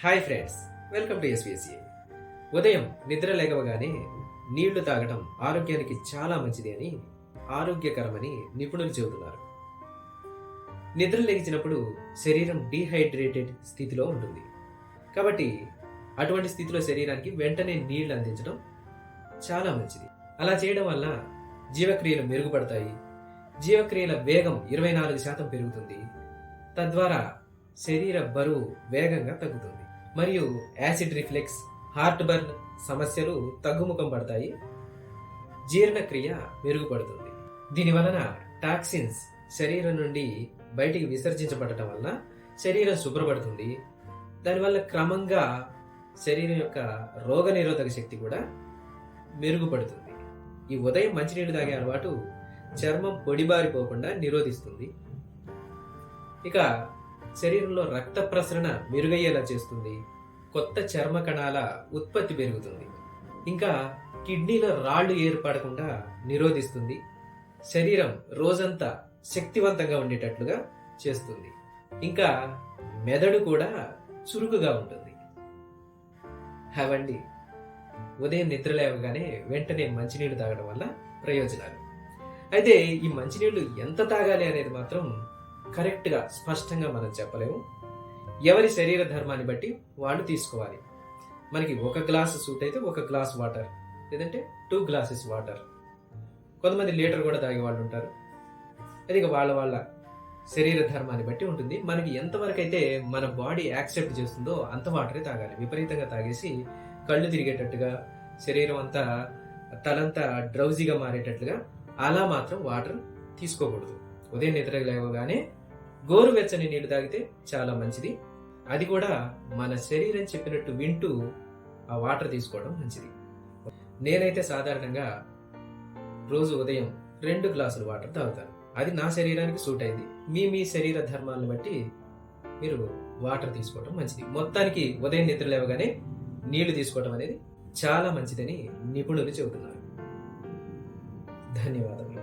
Hi friends welcome to S V S A ఉదయం నిద్ర లేగవగానే నీళ్ళు తాగటం ఆరోగ్యానికి చాలా మంచిది అని ఆరోగ్యకరమని నిపుణులు చెబుతున్నారు. నిద్ర లేచినప్పుడు శరీరం డీహైడ్రేటెడ్ స్థితిలో ఉంటుంది. కాబట్టి అటువంటి స్థితిలో శరీరానికి వెంటనే నీళ్ళు అందించడం చాలా మంచిది. అలా చేయడం వల్ల జీవక్రియలు మెరుగుపడతాయి. జీవక్రియల వేగం ఇరవై నాలుగు శాతం పెరుగుతుంది. తద్వారా శరీర బరువు వేగంగా తగ్గుతుంది. మరియు యాసిడ్ రిఫ్లెక్స్ హార్ట్ బర్న్ సమస్యలు తగ్గుముఖం పడతాయి. జీర్ణక్రియ మెరుగుపడుతుంది. దీని వలన టాక్సిన్స్ శరీరం నుండి బయటికి విసర్జించబడటం వలన శరీరం శుభ్రపడుతుంది. దానివల్ల క్రమంగా శరీరం యొక్క రోగనిరోధక శక్తి కూడా మెరుగుపడుతుంది. ఈ ఉదయం మంచినీళ్ళు తాగే అలవాటు చర్మం పొడిబారిపోకుండా నిరోధిస్తుంది. ఇక శరీరంలో రక్త ప్రసరణ మెరుగయ్యేలా చేస్తుంది. కొత్త చర్మ కణాల ఉత్పత్తి పెరుగుతుంది. ఇంకా కిడ్నీలో రాళ్ళు ఏర్పడకుండా నిరోధిస్తుంది. శరీరం రోజంతా శక్తివంతంగా ఉండేటట్లుగా చేస్తుంది. ఇంకా మెదడు కూడా చురుకుగా ఉంటుంది. అవండి. ఉదయం నిద్ర లేవగానే వెంటనే మంచినీళ్ళు తాగడం వల్ల ప్రయోజనాలు. అయితే ఈ మంచినీళ్ళు ఎంత తాగాలి అనేది మాత్రం కరెక్ట్గా స్పష్టంగా మనం చెప్పలేము. ఎవరి శరీర ధర్మాన్ని బట్టి వాళ్ళు తీసుకోవాలి. మనకి ఒక గ్లాస్ సూట్ అయితే ఒక గ్లాస్ వాటర్ లేదంటే టూ గ్లాసెస్ వాటర్. కొంతమంది లీటర్ కూడా తాగే వాళ్ళు ఉంటారు. అది ఇక వాళ్ళ వాళ్ళ శరీర ధర్మాన్ని బట్టి ఉంటుంది. మనకి ఎంతవరకు అయితే మన బాడీ యాక్సెప్ట్ చేస్తుందో అంత వాటరే తాగాలి. విపరీతంగా తాగేసి కళ్ళు తిరిగేటట్టుగా శరీరం అంతా తలంతా డ్రౌజీగా మారేటట్లుగా అలా మాత్రం వాటర్ తీసుకోకూడదు. ఉదయం నిద్ర లేవగానే గోరువెచ్చని నీళ్ళు తాగితే చాలా మంచిది. అది కూడా మన శరీరం చెప్పినట్టు వింటూ ఆ వాటర్ తీసుకోవడం మంచిది. నేనైతే సాధారణంగా రోజు ఉదయం రెండు గ్లాసులు వాటర్ తాగుతాను. అది నా శరీరానికి సూట్ అయింది. మీ మీ శరీర ధర్మాలను బట్టి మీరు వాటర్ తీసుకోవడం మంచిది. మొత్తానికి ఉదయం నిద్ర లేవగానే నీళ్ళు తీసుకోవడం అనేది చాలా మంచిదని నిపుణులు చెబుతున్నారు. ధన్యవాదములు.